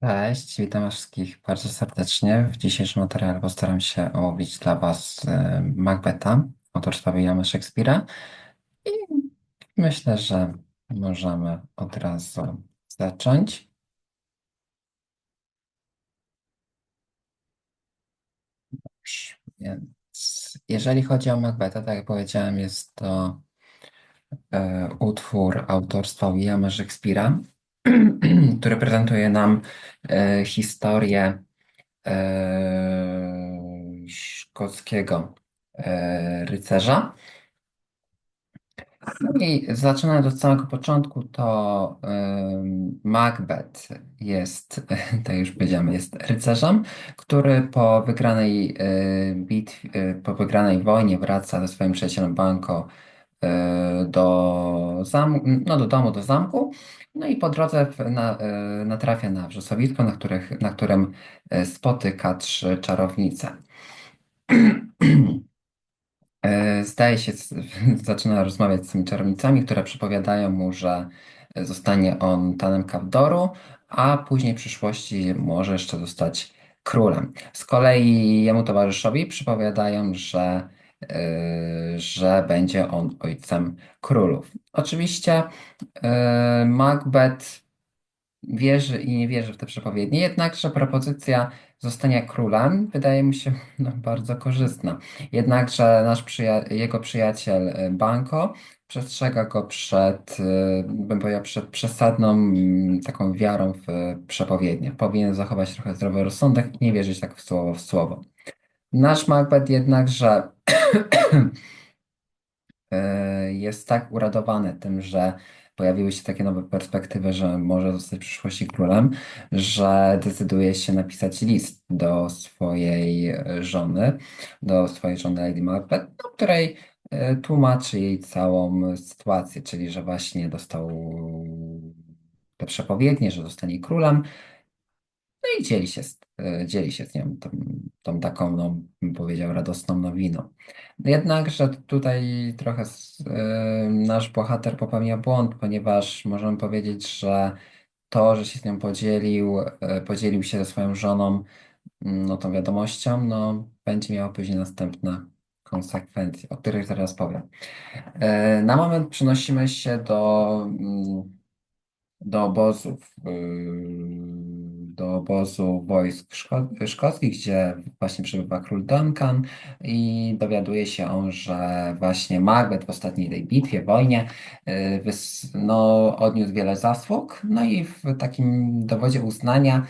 Cześć, witam wszystkich bardzo serdecznie. W dzisiejszym materiale postaram się omówić dla Was e, Macbetha autorstwa Williama Shakespeare'a i myślę, że możemy od razu zacząć. Więc jeżeli chodzi o Macbetha, tak jak powiedziałem, jest to e, utwór autorstwa Williama Shakespeare'a, który prezentuje nam e, historię e, szkockiego e, rycerza. No I zaczynając od samego początku, to Macbeth jest, tak już powiedziałem, jest rycerzem, który po wygranej bitwie, po wygranej wojnie wraca ze swoim przyjacielem Banco do, zam, no, do domu, do zamku. No i po drodze na, e, natrafia na wrzosowisko, na, których, na którym e, spotyka trzy czarownice. E, Zdaje się, zaczyna rozmawiać z tymi czarownicami, które przepowiadają mu, że zostanie on Tanem Kawdoru, a później w przyszłości może jeszcze zostać królem. Z kolei jemu towarzyszowi przepowiadają, że, e, że będzie on ojcem królów. Oczywiście e, Macbeth wierzy i nie wierzy w te przepowiednie, jednakże propozycja zostania królem wydaje mi się no, bardzo korzystna. Jednakże nasz przyja jego przyjaciel e, Banco przestrzega go przed, bym powiedział, przed przesadną mm, taką wiarą w przepowiednie. Powinien zachować trochę zdrowy rozsądek i nie wierzyć tak w słowo w słowo. Nasz Macbeth jednakże e, jest tak uradowany tym, że pojawiły się takie nowe perspektywy, że może zostać w przyszłości królem, że decyduje się napisać list do swojej żony, do swojej żony Lady Macbeth, do której e, tłumaczy jej całą sytuację, czyli że właśnie dostał te przepowiednie, że zostanie królem, no i dzieli się z, e, dzieli się z nią tą, tą taką, no, bym powiedział, radosną nowiną. Jednakże tutaj trochę e, nasz bohater popełnia błąd, ponieważ możemy powiedzieć, że to, że się z nią podzielił, e, podzielił się ze swoją żoną, mm, no, tą wiadomością, no, będzie miało później następne konsekwencje, o których zaraz powiem. Na moment przenosimy się do, mm, do obozów, yy, do obozu wojsk szko szkockich, gdzie właśnie przebywa król Duncan i dowiaduje się on, że właśnie Macbeth w ostatniej tej bitwie, wojnie, wys- no, odniósł wiele zasług, no i w takim dowodzie uznania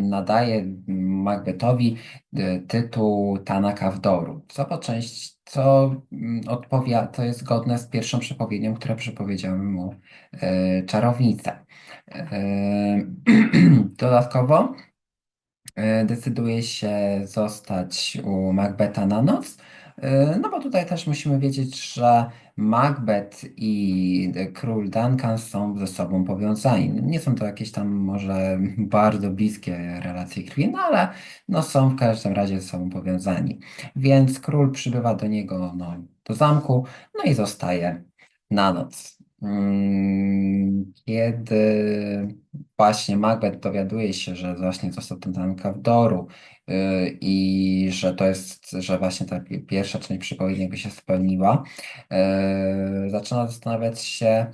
nadaje Macbethowi yy, tytuł Tana Kawdoru, co po części, co mm, odpowiada, to jest zgodne z pierwszą przepowiedzią, które przepowiedziały mu e, czarownicę. E, Dodatkowo e, decyduje się zostać u Macbetha na noc, e, no bo tutaj też musimy wiedzieć, że Macbeth i król Duncan są ze sobą powiązani. Nie są to jakieś tam może bardzo bliskie relacje krwi, no ale no są w każdym razie ze sobą powiązani. Więc król przybywa do niego no, do zamku, no i zostaje na noc. Mm, Kiedy właśnie Macbeth dowiaduje się, że właśnie został ten tam Kawdoru yy, i że to jest, że właśnie ta pi- pierwsza część przypowieści jakby się spełniła, yy, zaczyna zastanawiać się,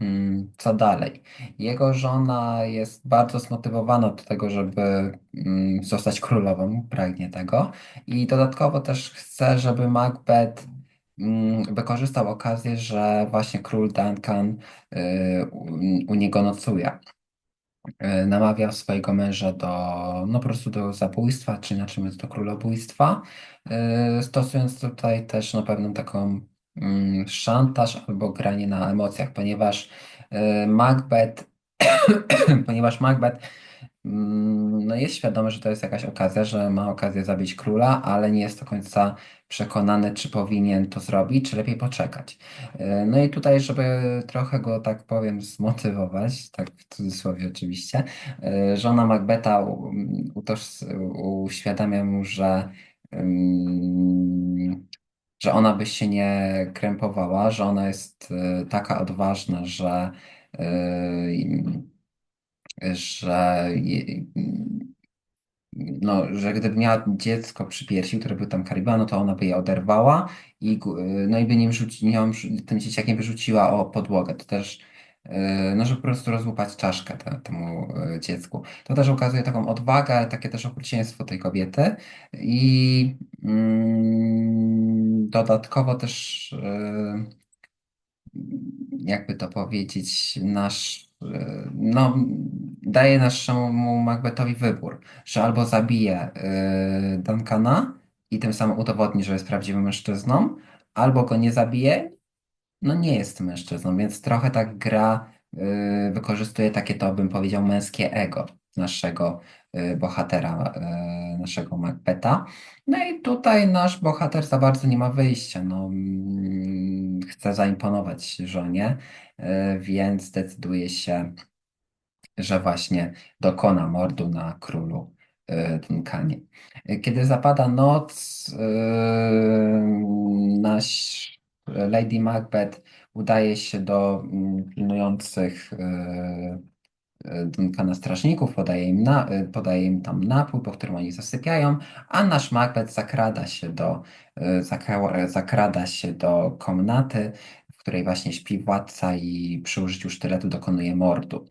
mm, co dalej. Jego żona jest bardzo zmotywowana do tego, żeby mm, zostać królową, pragnie tego i dodatkowo też chce, żeby Macbeth mm, wykorzystał okazję, że właśnie król Duncan y, u, niego nocuje. Y, Namawiał swojego męża do, no po prostu do zabójstwa, czy inaczej mówiąc do królobójstwa, y, stosując tutaj też no, pewną taką mm, szantaż albo granie na emocjach, ponieważ y, Macbeth, ponieważ Macbeth Mm, No jest świadomy, że to jest jakaś okazja, że ma okazję zabić króla, ale nie jest do końca przekonany, czy powinien to zrobić, czy lepiej poczekać. E, No i tutaj, żeby trochę go, tak powiem, zmotywować, tak w cudzysłowie oczywiście, e, żona Macbeta uświadamia mu, że, mm, że ona by się nie krępowała, że ona jest e, taka odważna, że że no, że gdyby miała dziecko przy piersi, które by tam Kariba, no to ona by je oderwała i, gu- no i by nim rzuci, nią, tym dzieciakiem wyrzuciła o podłogę. To też, yy, no, żeby po prostu rozłupać czaszkę te, temu yy, dziecku. To też ukazuje taką odwagę, takie też okrucieństwo tej kobiety i mm, dodatkowo też jakby to powiedzieć, nasz, no, daje naszemu Macbethowi wybór, że albo zabije e, Duncana i tym samym udowodni, że jest prawdziwym mężczyzną, albo go nie zabije, no nie jest mężczyzną, więc trochę tak gra y, wykorzystuje takie to, bym powiedział, męskie ego naszego y, bohatera, y, naszego Macbeta. No i tutaj nasz bohater za bardzo nie ma wyjścia. No, mm, chce zaimponować żonie, y, więc decyduje się, że właśnie dokona mordu na królu Duncanie. Kiedy zapada noc, nasz Lady Macbeth udaje się do mm, pilnujących Duncana strażników, podaje im, na, y, podaje im tam napój, po którym oni zasypiają, a nasz Macbeth zakrada się do, y, zakra, zakrada się do komnaty, w której właśnie śpi władca i przy użyciu sztyletu dokonuje mordu.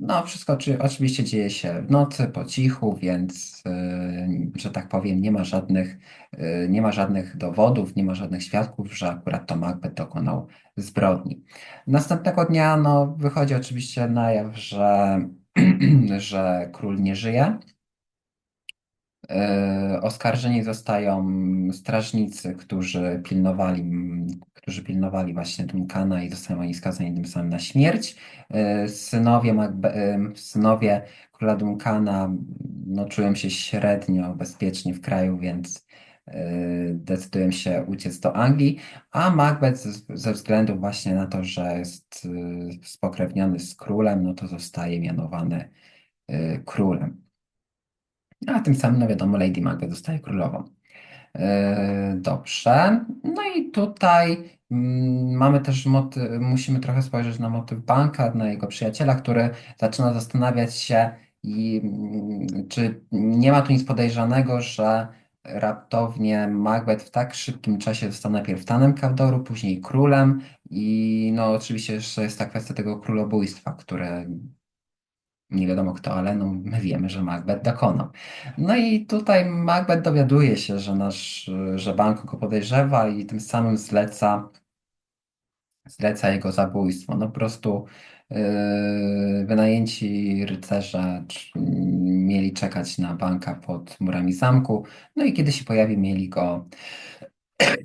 No, wszystko oczy- oczywiście dzieje się w nocy, po cichu, więc, yy, że tak powiem, nie ma żadnych, yy, nie ma żadnych dowodów, nie ma żadnych świadków, że akurat to Macbeth dokonał zbrodni. Następnego dnia, no, wychodzi oczywiście na jaw, że, że król nie żyje. E, Oskarżeni zostają strażnicy, którzy pilnowali, którzy pilnowali właśnie Duncana i zostają oni skazani tym samym na śmierć. E, Synowie, e, synowie króla Duncana no, czują się średnio bezpiecznie w kraju, więc e, decydują się uciec do Anglii, a Macbeth ze, względu właśnie na to, że jest spokrewniony z królem, no to zostaje mianowany królem. A tym samym, no wiadomo, Lady Macbeth zostaje królową. E, Dobrze. No i tutaj mm, mamy też motyw, musimy trochę spojrzeć na motyw banka, na jego przyjaciela, który zaczyna zastanawiać się, i, mm, czy nie ma tu nic podejrzanego, że raptownie Macbeth w tak szybkim czasie został najpierw Tanem Cawdoru, później królem i no oczywiście jeszcze jest ta kwestia tego królobójstwa, które nie wiadomo kto, ale no, my wiemy, że Macbeth dokonał. No i tutaj Macbeth dowiaduje się, że nasz, że bank go podejrzewa i tym samym zleca, zleca jego zabójstwo. No po prostu yy, wynajęci rycerze mieli czekać na banka pod murami zamku, no i kiedy się pojawi, mieli go,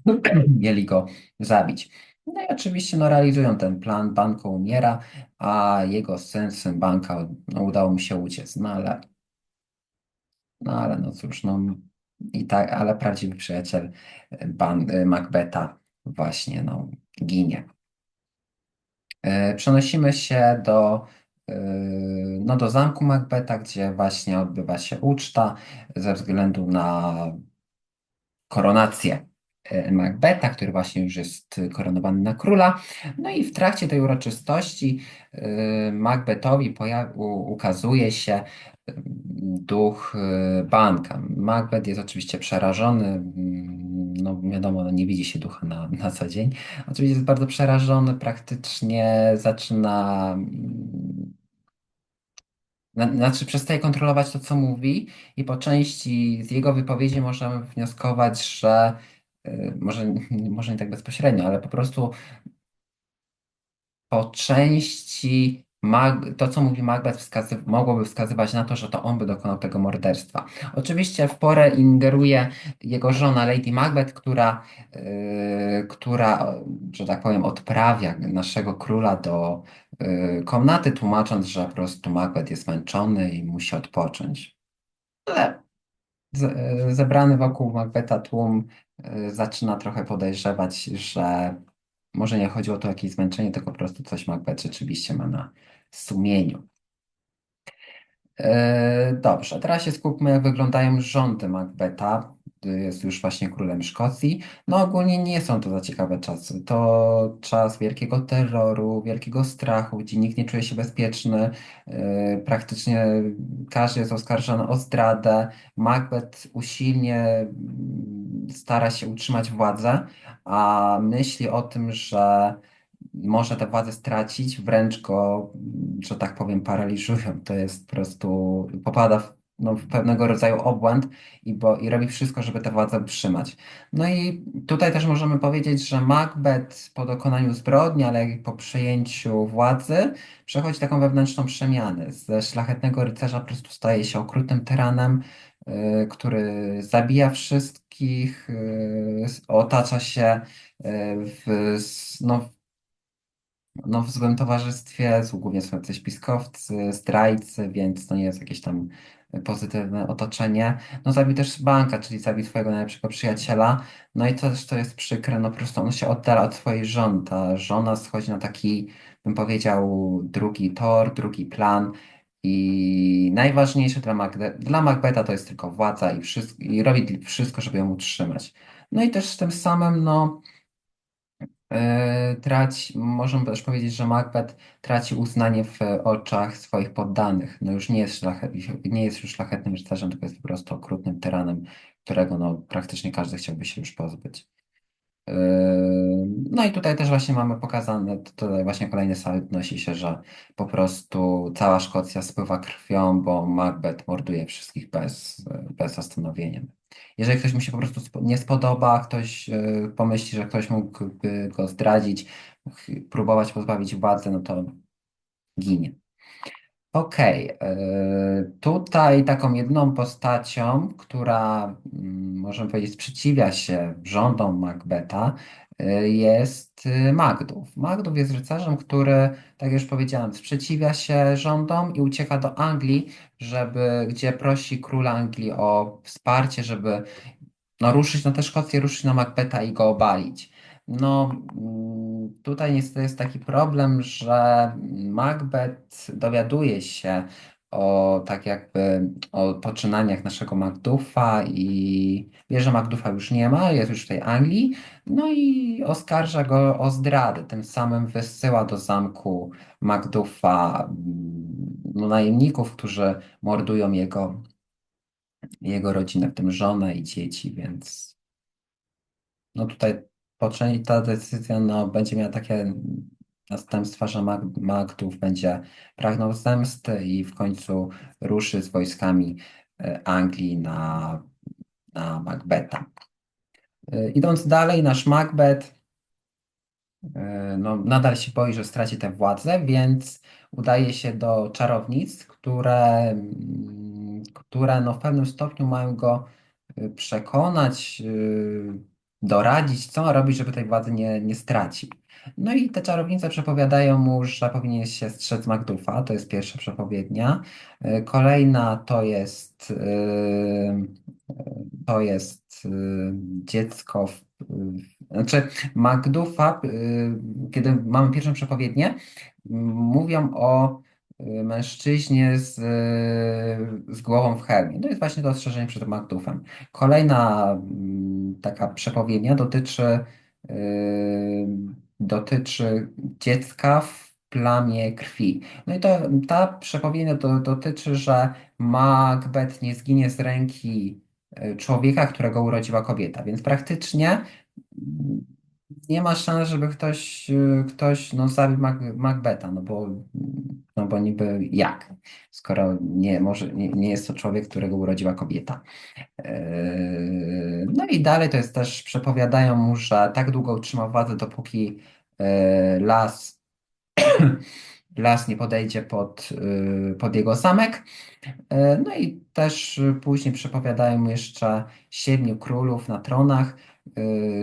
mieli go zabić. No i oczywiście no, realizują ten plan, Banko umiera, a jego syn Banka, no, udało mu się uciec, no ale, no ale no cóż, no i tak, ale prawdziwy przyjaciel e, Ban, e, Macbeta właśnie no, ginie. E, Przenosimy się do, no, do zamku Macbeta, gdzie właśnie odbywa się uczta ze względu na koronację Macbeta, który właśnie już jest koronowany na króla. No i w trakcie tej uroczystości e, Macbethowi ukazuje się e, duch e, Banka. Macbeth jest oczywiście przerażony, mm, no wiadomo, no nie widzi się ducha na, na co dzień. Oczywiście jest bardzo przerażony, praktycznie zaczyna mm, na- Znaczy, przestaje kontrolować to, co mówi, i po części z jego wypowiedzi możemy wnioskować, że y, może, może nie tak bezpośrednio, ale po prostu po części Mag, to, co mówi Macbeth, wskazy, mogłoby wskazywać na to, że to on by dokonał tego morderstwa. Oczywiście w porę ingeruje jego żona Lady Macbeth, która, yy, która, że tak powiem, odprawia naszego króla do yy, komnaty, tłumacząc, że po prostu Macbeth jest zmęczony i musi odpocząć. Ale zebrany wokół Macbetha tłum yy, zaczyna trochę podejrzewać, że może nie chodziło tu o jakieś zmęczenie, tylko po prostu coś Macbeth rzeczywiście ma na sumieniu. E, Dobrze, teraz się skupmy, jak wyglądają rządy Macbeta. Jest już właśnie królem Szkocji. No ogólnie nie są to za ciekawe czasy. To czas wielkiego terroru, wielkiego strachu, gdzie nikt nie czuje się bezpieczny. Yy, Praktycznie każdy jest oskarżony o zdradę. Macbeth usilnie mm, stara się utrzymać władzę, a myśli o tym, że może tę władzę stracić, wręcz go, że tak powiem, paraliżują. To jest po prostu, popada w, no, pewnego rodzaju obłęd i, bo, i robi wszystko, żeby tę władzę utrzymać. No i tutaj też możemy powiedzieć, że Macbeth po dokonaniu zbrodni, ale i po przejęciu władzy, przechodzi taką wewnętrzną przemianę. Ze szlachetnego rycerza po prostu staje się okrutnym tyranem, y, który zabija wszystkich, y, otacza się y, w, no, no, w złym towarzystwie, głównie są jacyś spiskowcy, zdrajcy, więc to nie jest jakieś tam pozytywne otoczenie. No zabił też banka, czyli zabił twojego najlepszego przyjaciela. No i to też to jest przykre, no po prostu on się oddala od swojej żony. Ta żona schodzi na taki, bym powiedział, drugi tor, drugi plan. I najważniejsze dla, Magde dla Macbeta to jest tylko władza i, wszystko, i robi wszystko, żeby ją utrzymać. No i też tym samym, no. E, traci, możemy też powiedzieć, że Macbeth traci uznanie w oczach swoich poddanych. No już nie jest, szlachet, nie jest już szlachetnym rycerzem, tylko jest po prostu okrutnym tyranem, którego no, praktycznie każdy chciałby się już pozbyć. E, No i tutaj też właśnie mamy pokazane, tutaj właśnie kolejny slajd odnosi się, że po prostu cała Szkocja spływa krwią, bo Macbeth morduje wszystkich bez, bez zastanowienia. Jeżeli ktoś mu się po prostu nie spodoba, ktoś e, pomyśli, że ktoś mógłby go zdradzić, próbować pozbawić władzy, no to ginie. Okej, e, tutaj taką jedną postacią, która mm, możemy powiedzieć sprzeciwia się rządom Macbeta, jest e, Macduff. Macduff jest rycerzem, który, tak jak już powiedziałem, sprzeciwia się rządom i ucieka do Anglii, żeby, gdzie prosi króla Anglii o wsparcie, żeby no, ruszyć na tę Szkocję, ruszyć na Macbeta i go obalić. No, mm, tutaj niestety jest taki problem, że Macbeth dowiaduje się o tak jakby o poczynaniach naszego Macduffa i wie, że Macduffa już nie ma, jest już w tej Anglii, no i oskarża go o zdradę. Tym samym wysyła do zamku Macduffa mm, no, najemników, którzy mordują jego jego rodzinę, w tym żonę i dzieci, więc no tutaj ta decyzja no, będzie miała takie następstwa, że Mag- Magdów będzie pragnął zemsty i w końcu ruszy z wojskami e, Anglii na, na Macbeta. E, Idąc dalej, nasz Macbeth e, no, nadal się boi, że straci tę władzę, więc udaje się do czarownic, które, mm, które no, w pewnym stopniu mają go przekonać, doradzić, co robić, żeby tej władzy nie, nie stracił. No i te czarownice przepowiadają mu, że powinien się strzec Macduffa, to jest pierwsza przepowiednia. Y, Kolejna to jest, y, to jest dziecko, w, znaczy Macduffa, y, kiedy mamy pierwszą przepowiednię, mówią o mężczyźnie z, z głową w hełmie. To jest właśnie to ostrzeżenie przed Macduffem. Kolejna mm, taka przepowiednia dotyczy, dotyczy dziecka w plamie krwi. No i to, ta przepowiednia to, dotyczy, że Macbeth nie zginie z ręki y, człowieka, którego urodziła kobieta. Więc praktycznie mm, nie ma szans, żeby ktoś, y, ktoś no, zabił Mac, Macbeta, no bo, no bo niby jak, skoro nie, może, nie, nie jest to człowiek, którego urodziła kobieta. Yy, No i dalej to jest też, przepowiadają mu, że tak długo utrzyma władzę, dopóki las, las nie podejdzie pod, yy, pod jego zamek. Yy, No i też yy, później przepowiadają mu jeszcze siedmiu królów na tronach.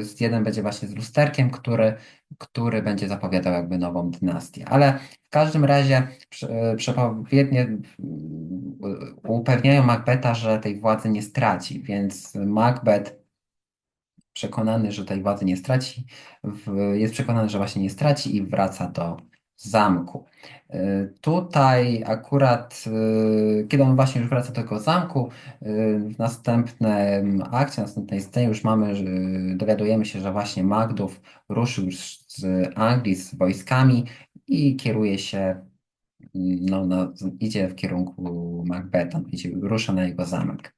Z- Jeden będzie właśnie z lusterkiem, który, który będzie zapowiadał jakby nową dynastię. Ale w każdym razie prze- przepowiednie upewniają Macbeta, że tej władzy nie straci, więc Macbeth przekonany, że tej władzy nie straci, jest przekonany, że właśnie nie straci i wraca do zamku. Y, Tutaj akurat, y, kiedy on właśnie już wraca do tego zamku, y, w następnym akcie, w następnej scenie już mamy, dowiadujemy się, że właśnie Magdów ruszył już z Anglii z wojskami i kieruje się, no, no, idzie w kierunku Macbetha, idzie, rusza na jego zamek.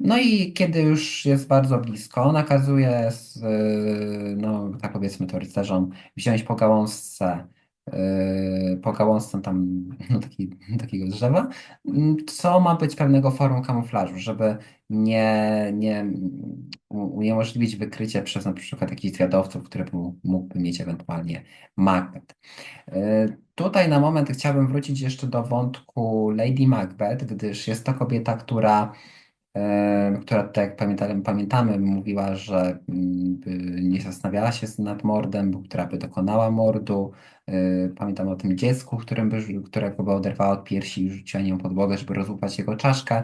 No i kiedy już jest bardzo blisko, nakazuje, z, y, no tak powiedzmy to rycerzom, wziąć po gałązce, y, po gałązce tam no, taki, takiego drzewa, co ma być pewnego formą kamuflażu, żeby nie, nie uniemożliwić wykrycie przez na przykład jakichś zwiadowców, które mógł- mógłby mieć ewentualnie Macbeth. Y, Tutaj na moment chciałbym wrócić jeszcze do wątku Lady Macbeth, gdyż jest to kobieta, która e, która, tak jak pamiętamy, pamiętamy, mówiła, że mm, nie zastanawiała się nad mordem, która by dokonała mordu. E, Pamiętam o tym dziecku, którym którego by oderwała od piersi i rzuciła nią podłogę, żeby rozłupać jego czaszkę.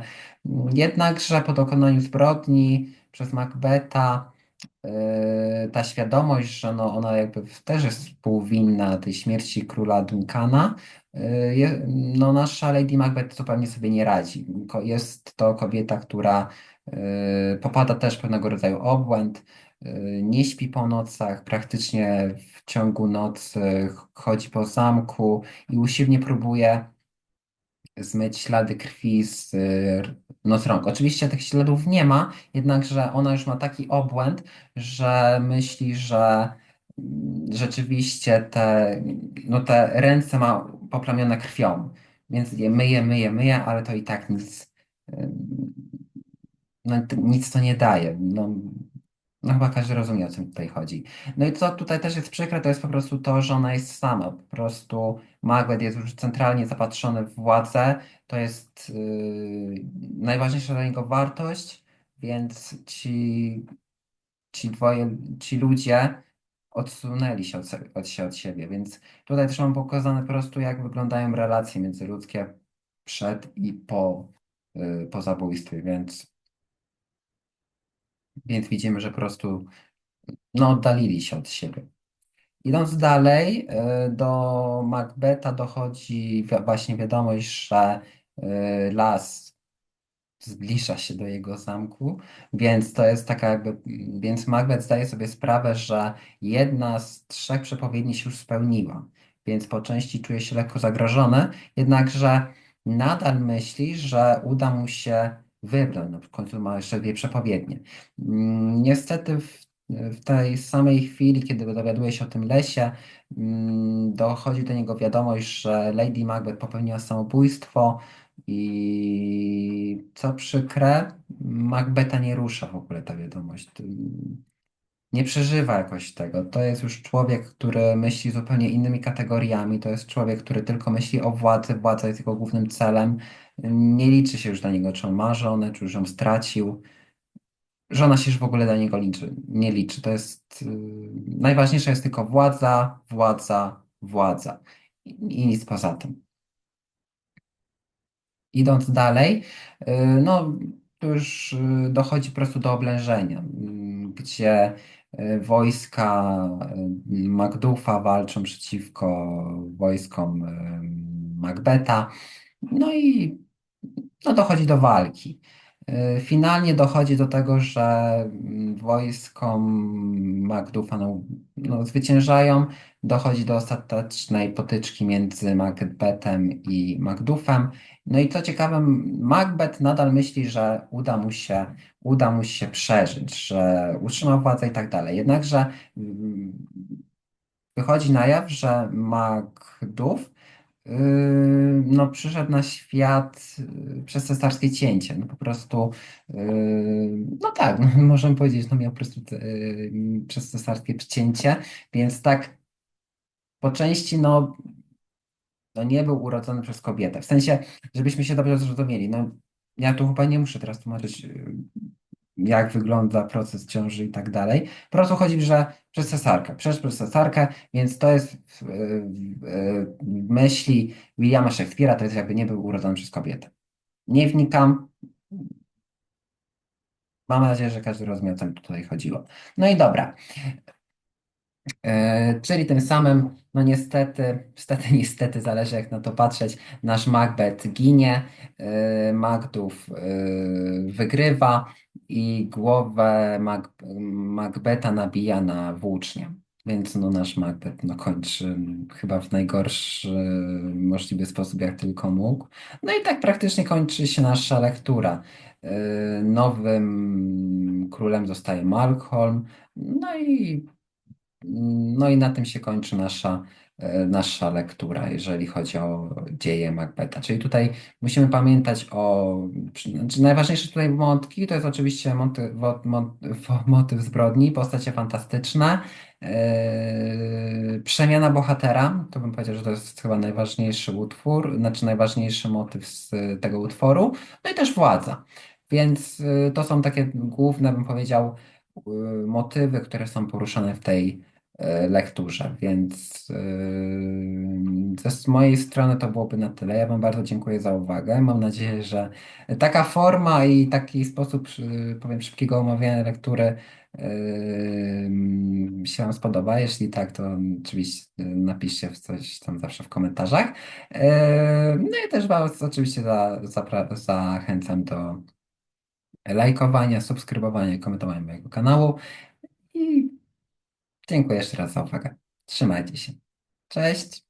Jednakże po dokonaniu zbrodni przez Macbeta e, ta świadomość, że no ona jakby też jest współwinna tej śmierci króla Duncana, e, no nasza Lady Macbeth zupełnie sobie nie radzi. Jest to kobieta, która e, popada też pewnego rodzaju obłęd, nie śpi po nocach, praktycznie w ciągu nocy chodzi po zamku i usilnie próbuje zmyć ślady krwi z y, no, z rąk. Oczywiście tych śladów nie ma, jednakże ona już ma taki obłęd, że myśli, że mm, rzeczywiście te, no, te ręce ma poplamione krwią, więc je myje, myje, myje, ale to i tak nic, no, nic to nie daje. No, no chyba każdy rozumie, o co tutaj chodzi. No i co tutaj też jest przykre, to jest po prostu to, że ona jest sama. Po prostu Macbeth jest już centralnie zapatrzony w władzę. To jest yy, najważniejsza dla niego wartość, więc ci, ci dwoje, ci ludzie odsunęli się od, od, się od siebie. Więc tutaj też mam pokazane po prostu, jak wyglądają relacje międzyludzkie przed i po, yy, po zabójstwie, więc, więc widzimy, że po prostu no, oddalili się od siebie. Idąc dalej, y, do Macbeta dochodzi właśnie wiadomość, że y, las zbliża się do jego zamku, więc to jest taka jakby, więc Macbeth zdaje sobie sprawę, że jedna z trzech przepowiedni się już spełniła, więc po części czuje się lekko zagrożony, jednakże nadal myśli, że uda mu się wybrać, no w końcu ma jeszcze dwie przepowiednie. Mm, Niestety w, w tej samej chwili, kiedy dowiaduje się o tym lesie, mm, dochodzi do niego wiadomość, że Lady Macbeth popełniła samobójstwo, i co przykre, Macbeta nie rusza w ogóle ta wiadomość. Nie przeżywa jakoś tego. To jest już człowiek, który myśli zupełnie innymi kategoriami. To jest człowiek, który tylko myśli o władzy. Władza jest jego głównym celem. Nie liczy się już dla niego, czy on ma żonę, czy już ją stracił. Żona się już w ogóle dla niego liczy. Nie liczy. To jest. Yy, najważniejsza jest tylko władza, władza, władza. I, i nic poza tym. Idąc dalej, y, no to już y, dochodzi po prostu do oblężenia, mm, gdzie y, wojska y, Macduffa walczą przeciwko wojskom y, Macbeta. No i no, dochodzi do walki. Y, Finalnie dochodzi do tego, że mm, wojskom Macduffa no, no, zwyciężają. Dochodzi do ostatecznej potyczki między Macbethem i Macduffem. No i co ciekawe, Macbeth nadal myśli, że uda mu się, uda mu się przeżyć, że utrzyma władzę i tak dalej. Jednakże mm, wychodzi na jaw, że Macduff yy, no, przyszedł na świat yy, przez cesarskie cięcie. No po prostu, yy, no tak, możemy powiedzieć, no miał po prostu przez cesarskie cięcie, więc tak po części, no no nie był urodzony przez kobietę. W sensie, żebyśmy się dobrze zrozumieli. No, ja tu chyba nie muszę teraz tłumaczyć, y, jak wygląda proces ciąży i tak dalej. Po prostu chodzi, że przez cesarkę, przez, przez cesarkę, więc to jest w, w, w myśli Williama Shakespeare'a, to jest jakby nie był urodzony przez kobietę. Nie wnikam. Mam nadzieję, że każdy rozumiał, o co mi tutaj chodziło. No i dobra. E, Czyli tym samym, no niestety, niestety, niestety, zależy jak na to patrzeć, nasz Macbeth ginie, e, Macdów e, wygrywa i głowę Mac, Macbeta nabija na włócznie. Więc no nasz Macbeth no, kończy chyba w najgorszy możliwy sposób, jak tylko mógł. No i tak praktycznie kończy się nasza lektura. Nowym królem zostaje Malcolm. No i no i na tym się kończy nasza, e, nasza lektura, jeżeli chodzi o dzieje Macbeta. Czyli tutaj musimy pamiętać o. Znaczy najważniejsze tutaj wątki to jest oczywiście motyw, mo- motyw zbrodni, postacie fantastyczne, e, przemiana bohatera. To bym powiedział, że to jest chyba najważniejszy utwór, znaczy najważniejszy motyw z tego utworu. No i też władza. Więc e, to są takie główne, bym powiedział, motywy, które są poruszane w tej lekturze, więc e, z mojej strony to byłoby na tyle. Ja Wam bardzo dziękuję za uwagę. Mam nadzieję, że taka forma i taki sposób, e, powiem, szybkiego omawiania lektury e, się Wam spodoba. Jeśli tak, to oczywiście e, napiszcie coś tam zawsze w komentarzach. E, No i też Was oczywiście za, zapra- zachęcam do lajkowania, subskrybowania i komentowania mojego kanału. I Dziękuję jeszcze raz za uwagę. Trzymajcie się. Cześć.